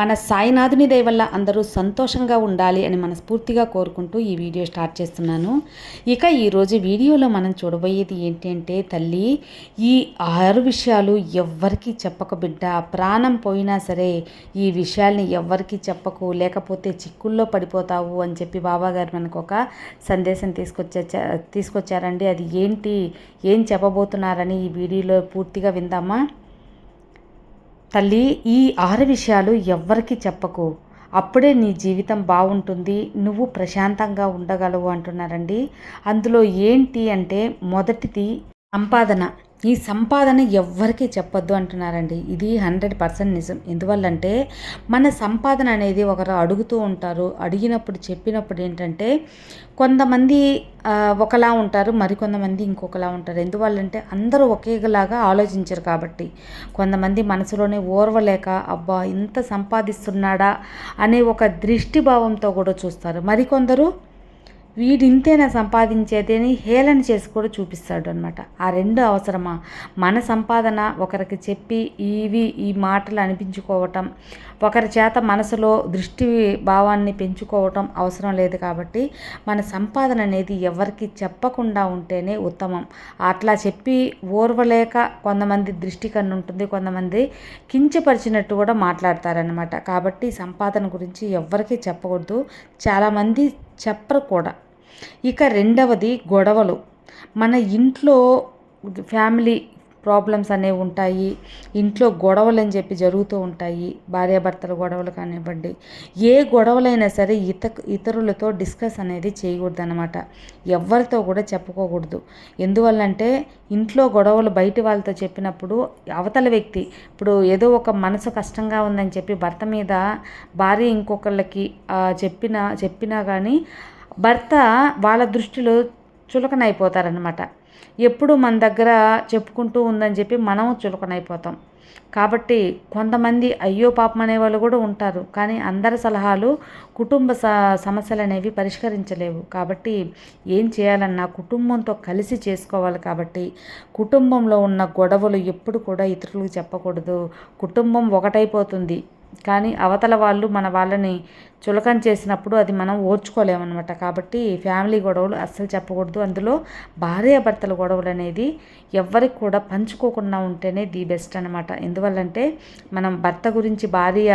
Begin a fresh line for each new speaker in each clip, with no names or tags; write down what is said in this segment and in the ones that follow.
మన సాయినాథుని దయ వల్ల అందరూ సంతోషంగా ఉండాలి అని మనస్ఫూర్తిగా కోరుకుంటూ ఈ వీడియో స్టార్ట్ చేస్తున్నాను. ఇక ఈరోజు వీడియోలో మనం చూడబోయేది ఏంటంటే తల్లి ఈ ఆరు విషయాలు ఎవ్వరికీ చెప్పక బిడ్డ. ప్రాణం పోయినా సరే ఈ విషయాల్ని ఎవ్వరికీ చెప్పకు. లేకపోతే చిక్కుల్లో పడిపోతావు అని చెప్పి బాబాగారు మనకు ఒక సందేశం తీసుకొచ్చా తీసుకొచ్చారండి. అది ఏంటి? ఏం చెప్పబోతున్నారని ఈ వీడియోలో పూర్తిగా విందామా? తల్లి ఈ ఆరు విషయాలు ఎవ్వరికి చెప్పకు. అప్పుడే నీ జీవితం బాగుంటుంది నువ్వు ప్రశాంతంగా ఉండగలవు అంటున్నారండి. అందులో ఏంటి అంటే మొదటిది సంపాదన. ఈ సంపాదన ఎవ్వరికీ చెప్పొద్దు అంటున్నారండి. ఇది హండ్రెడ్ పర్సెంట్ నిజం. ఎందువల్లంటే మన సంపాదన అనేది ఒకరు అడుగుతూ ఉంటారు అడిగినప్పుడు చెప్పినప్పుడు ఏంటంటే కొంతమంది ఒకలా ఉంటారు మరికొంతమంది ఇంకొకలా ఉంటారు. ఎందువల్లంటే అందరూ ఒకేలాగా ఆలోచించరు కాబట్టి. కొంతమంది మనసులోనే ఓర్వలేక అబ్బా ఇంత సంపాదిస్తున్నాడా అనే ఒక దృష్టిభావంతో కూడా చూస్తారు. మరికొందరు వీడింతేనా సంపాదించేది అని హేళన చేసి కూడా చూపిస్తాడు అనమాట ఆ రెండు అవసరమా? మన సంపాదన ఒకరికి చెప్పి ఇవి ఈ మాటలు అనిపించుకోవటం ఒకరి చేత మనసులో దృష్టి భావాన్ని పెంచుకోవటం అవసరం లేదు కాబట్టి మన సంపాదన అనేది ఎవరికి చెప్పకుండా ఉంటేనే ఉత్తమం. అట్లా చెప్పి ఓర్వలేక కొంతమంది దృష్టి కన్ను ఉంటుంది కొంతమంది కించపరిచినట్టు కూడా మాట్లాడతారనమాట కాబట్టి సంపాదన గురించి ఎవరికి చెప్పకూడదు. చాలామంది చెప్పరు కూడా. ఇక రెండవది గొడవలు. మన ఇంట్లో ఫ్యామిలీ ప్రాబ్లమ్స్ అనేవి ఉంటాయి. ఇంట్లో గొడవలు అని చెప్పి జరుగుతూ ఉంటాయి. భార్యాభర్తల గొడవలు కానివ్వండి. ఏ గొడవలైనా సరే ఇత ఇతరులతో డిస్కస్ అనేది చేయకూడదు అనమాట ఎవరితో కూడా చెప్పుకోకూడదు. ఎందువల్లంటే ఇంట్లో గొడవలు బయట వాళ్ళతో చెప్పినప్పుడు అవతల వ్యక్తి ఇప్పుడు ఏదో ఒక మనసు కష్టంగా ఉందని చెప్పి భర్త మీద భార్య ఇంకొకళ్ళకి చెప్పిన చెప్పినా కానీ భర్త వాళ్ళ దృష్టిలో చులకనైపోతారనమాట ఎప్పుడు మన దగ్గర చెప్పుకుంటూ ఉందని చెప్పి మనం చులకనైపోతాం. కాబట్టి కొంతమంది అయ్యో పాపం అనేవాళ్ళు కూడా ఉంటారు. కానీ అందరి సలహాలు కుటుంబ స సమస్యలు అనేవి పరిష్కరించలేవు. కాబట్టి ఏం చేయాలన్నా కుటుంబంతో కలిసి చేసుకోవాలి కాబట్టి కుటుంబంలో ఉన్న గొడవలు ఎప్పుడు కూడా ఇతరులకు చెప్పకూడదు. కుటుంబం ఒకటైపోతుంది. కానీ అవతల వాళ్ళు మన వాళ్ళని చులకన చేసినప్పుడు అది మనం ఓర్చుకోలేమన్నమాట. కాబట్టి ఫ్యామిలీ గొడవలు అస్సలు చెప్పకూడదు. అందులో భార్యాభర్తల గొడవలు అనేది ఎవరికి కూడా పంచుకోకుండా ఉంటేనే ది బెస్ట్ అనమాట ఎందువల్లంటే మనం భర్త గురించి భార్య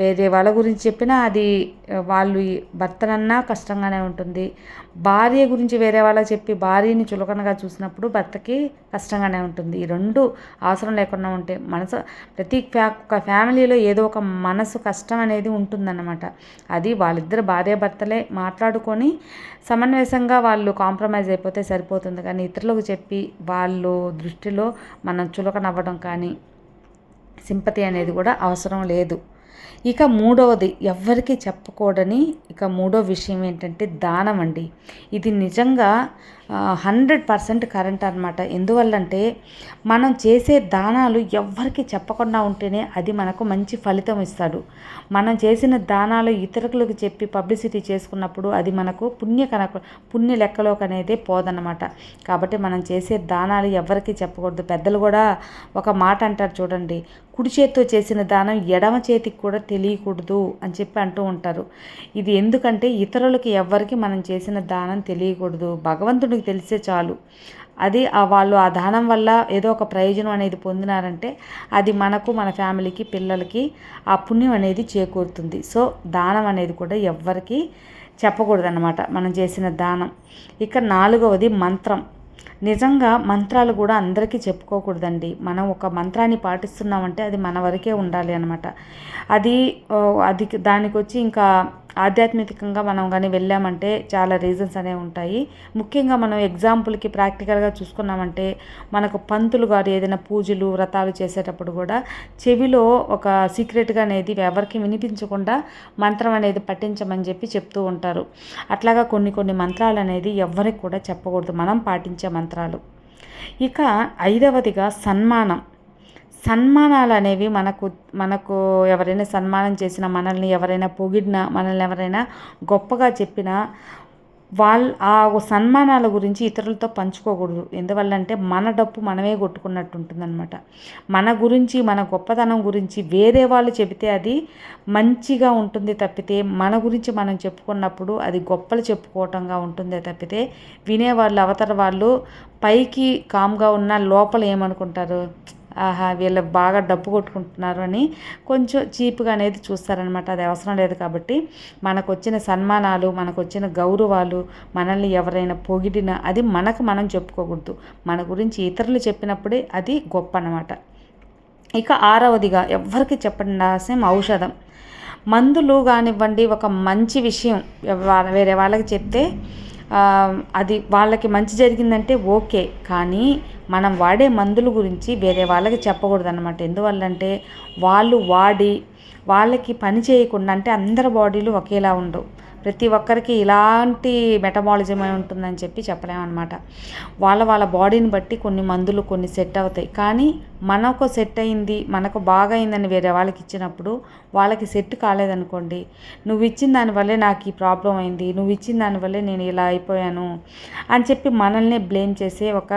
వేరే వాళ్ళ గురించి చెప్పినా అది వాళ్ళు భర్తనన్నా కష్టంగానే ఉంటుంది. భార్య గురించి వేరే వాళ్ళకి చెప్పి భార్యని చులకనగా చూసినప్పుడు భర్తకి కష్టంగానే ఉంటుంది. ఈ రెండు అవసరం లేకుండా ఉంటే మనసు ప్రతి ఫ్యా ఒక ఫ్యామిలీలో ఏదో ఒక మనసు కష్టం అనేది ఉంటుందన్నమాట. అది వాళ్ళిద్దరు భార్య భర్తలే మాట్లాడుకొని సమన్వయసంగా వాళ్ళు కాంప్రమైజ్ అయిపోతే సరిపోతుంది. కానీ ఇతరులకు చెప్పి వాళ్ళు దృష్టిలో మనం చులకనవ్వడం కానీ సింపతి అనేది కూడా అవసరం లేదు. ఇక మూడవది ఎవ్వరికి చెప్పకూడని ఇక మూడో విషయం ఏంటంటే దానం అండి. ఇది నిజంగా హండ్రెడ్ పర్సెంట్ కరెంట్ అనమాట ఎందువల్లంటే మనం చేసే దానాలు ఎవ్వరికి చెప్పకుండా ఉంటేనే అది మనకు మంచి ఫలితం ఇస్తాడు. మనం చేసిన దానాలు ఇతరులకు చెప్పి పబ్లిసిటీ చేసుకున్నప్పుడు అది మనకు పుణ్య కనక పుణ్య లెక్కలోకి అనేది పోదన్నమాట. కాబట్టి మనం చేసే దానాలు ఎవరికి చెప్పకూడదు. పెద్దలు కూడా ఒక మాట అంటారు చూడండి కుడి చేతితో చేసిన దానం ఎడమ చేతికి కూడా తెలియకూడదు అని చెప్పి అంటూ ఉంటారు. ఇది ఎందుకంటే ఇతరులకి ఎవ్వరికి మనం చేసిన దానం తెలియకూడదు. భగవంతుడికి తెలిసే తెలిస్తే చాలు. అది వాళ్ళు ఆ దానం వల్ల ఏదో ఒక ప్రయోజనం అనేది పొందినారంటే అది మనకు మన ఫ్యామిలీకి పిల్లలకి ఆ పుణ్యం అనేది చేకూరుతుంది. సో దానం అనేది కూడా ఎవ్వరికి చెప్పకూడదు అనమాట మనం చేసిన దానం. ఇక నాలుగవది మంత్రం. నిజంగా మంత్రాలు కూడా అందరికీ చెప్పుకోకూడదండి. మనం ఒక మంత్రాన్ని పాటిస్తున్నామంటే అది మన వరకే ఉండాలి అనమాట అది అది దానికి వచ్చి ఇంకా ఆధ్యాత్మికంగా మనం కానీ వెళ్ళామంటే చాలా రీజన్స్ అనేవి ఉంటాయి. ముఖ్యంగా మనం ఎగ్జాంపుల్కి ప్రాక్టికల్గా చూసుకున్నామంటే మనకు పంతులు గారు ఏదైనా పూజలు వ్రతాలు చేసేటప్పుడు కూడా చెవిలో ఒక సీక్రెట్గా అనేది ఎవరికి వినిపించకుండా మంత్రం అనేది పట్టించమని చెప్పి చెప్తూ ఉంటారు. అట్లాగా కొన్ని కొన్ని మంత్రాలు అనేది ఎవరికి కూడా చెప్పకూడదు. మనం పాటించే మంత్రాలు. ఇక ఐదవదిగా సన్మానం. సన్మానాలు అనేవి మనకు మనకు ఎవరైనా సన్మానం చేసిన మనల్ని ఎవరైనా పొగిడినా మనల్ని ఎవరైనా గొప్పగా చెప్పినా వాళ్ళ ఆ సన్మానాల గురించి ఇతరులతో పంచుకోకూడదు. ఎందువల్లంటే మన డప్పు మనమే కొట్టుకున్నట్టు ఉంటుందన్నమాట మన గురించి మన గొప్పతనం గురించి వేరే వాళ్ళు చెబితే అది మంచిగా ఉంటుంది తప్పితే మన గురించి మనం చెప్పుకున్నప్పుడు అది గొప్పలు చెప్పుకోవటంగా ఉంటుందే తప్పితే వినేవాళ్ళు అవతల వాళ్ళు పైకి కామ్గా ఉన్న లోపల ఏమనుకుంటారు ఆహా వీళ్ళు బాగా డబ్బు కొట్టుకుంటున్నారు అని కొంచెం చీప్గా అనేది చూస్తారనమాట అది అవసరం లేదు కాబట్టి మనకు వచ్చిన సన్మానాలు మనకు వచ్చిన గౌరవాలు మనల్ని ఎవరైనా పొగిడినా అది మనకు మనం చెప్పుకోకూడదు. మన గురించి ఇతరులు చెప్పినప్పుడే అది గొప్ప అనమాట ఇక ఆరవదిగా ఎవ్వరికి చెప్పండి ఔషధం. మందులు కానివ్వండి ఒక మంచి విషయం వేరే వాళ్ళకి చెప్తే అది వాళ్ళకి మంచి జరిగిందంటే ఓకే కానీ మనం వాడే మందుల గురించి వేరే వాళ్ళకి చెప్పకూడదు అనమాట ఎందువల్లంటే వాళ్ళు వాడి వాళ్ళకి పని చేయకుండా అంటే అందరి బాడీలు ఒకేలా ఉండవు. ప్రతి ఒక్కరికి ఇలాంటి మెటబాలిజం ఉంటుందని చెప్పి చెప్పలేమన్నమాట. వాళ్ళ వాళ్ళ బాడీని బట్టి కొన్ని మందులు కొన్ని సెట్ అవుతాయి. కానీ మనకు సెట్ అయింది మనకు బాగా అయిందని వేరే వాళ్ళకి ఇచ్చినప్పుడు వాళ్ళకి సెట్ కాలేదనుకోండి నువ్వు ఇచ్చిన దానివల్లే నాకు ఈ ప్రాబ్లం అయింది నువ్వు ఇచ్చిన దానివల్లే నేను ఇలా అయిపోయాను అని చెప్పి మనల్ని బ్లేమ్ చేసే ఒక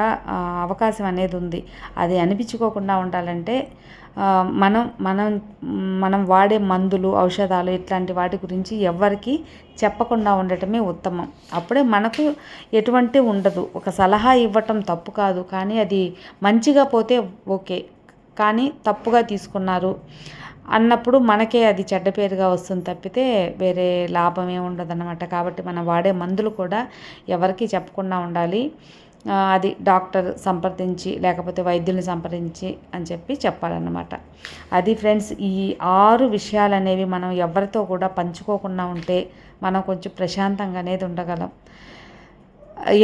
అవకాశం అనేది ఉంది. అది అనిపించుకోకుండా ఉండాలంటే మనం మనం మనం వాడే మందులు ఔషధాలు ఇట్లాంటి వాటి గురించి ఎవ్వరికీ చెప్పకుండా ఉండటమే ఉత్తమం. అప్పుడే మనకు ఎటువంటి ఉండదు. ఒక సలహా ఇవ్వటం తప్పు కాదు. కానీ అది మంచిగా పోతే ఓకే. కానీ తప్పుగా తీసుకున్నారు అన్నప్పుడు మనకే అది చెడ్డ పేరుగా వస్తుంది తప్పితే వేరే లాభం ఏమి ఉండదు కాబట్టి మనం వాడే మందులు కూడా ఎవరికి చెప్పకుండా ఉండాలి. అది డాక్టర్ సంప్రదించి లేకపోతే వైద్యుల్ని సంప్రదించి అని చెప్పి చెప్పాలన్నమాట. అది ఫ్రెండ్స్ ఈ ఆరు విషయాలు అనేవి మనం ఎవరితో కూడా పంచుకోకుండా ఉంటే మనం కొంచెం ప్రశాంతంగా అనేది ఉండగలం.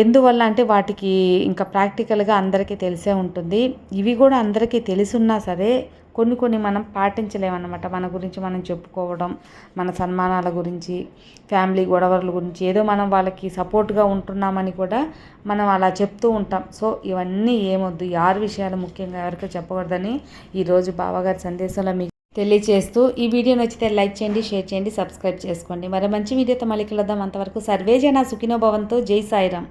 ఎందువల్ల అంటే వాటికి ఇంకా ప్రాక్టికల్గా అందరికీ తెలిసే ఉంటుంది. ఇవి కూడా అందరికీ తెలిసున్నా సరే కొన్ని కొన్ని మనం పాటించలేమన్నమాట. మన గురించి మనం చెప్పుకోవడం మన సన్మానాల గురించి ఫ్యామిలీ గొడవల గురించి ఏదో మనం వాళ్ళకి సపోర్ట్గా ఉంటున్నామని కూడా మనం అలా చెప్తూ ఉంటాం. సో ఇవన్నీ ఏమొద్దు. యారు ఆరు విషయాలు ముఖ్యంగా ఎవరికో చెప్పకూడదని ఈరోజు బావగారి సందేశంలో మీకు తెలియచేస్తూ ఈ వీడియో నచ్చితే లైక్ చేయండి షేర్ చేయండి సబ్స్క్రైబ్ చేసుకోండి. మరి మంచి వీడియోతో మళ్ళీ కలుద్దాం. అంతవరకు సర్వేజన సుఖినోభవంతో జై సాయిరామ్.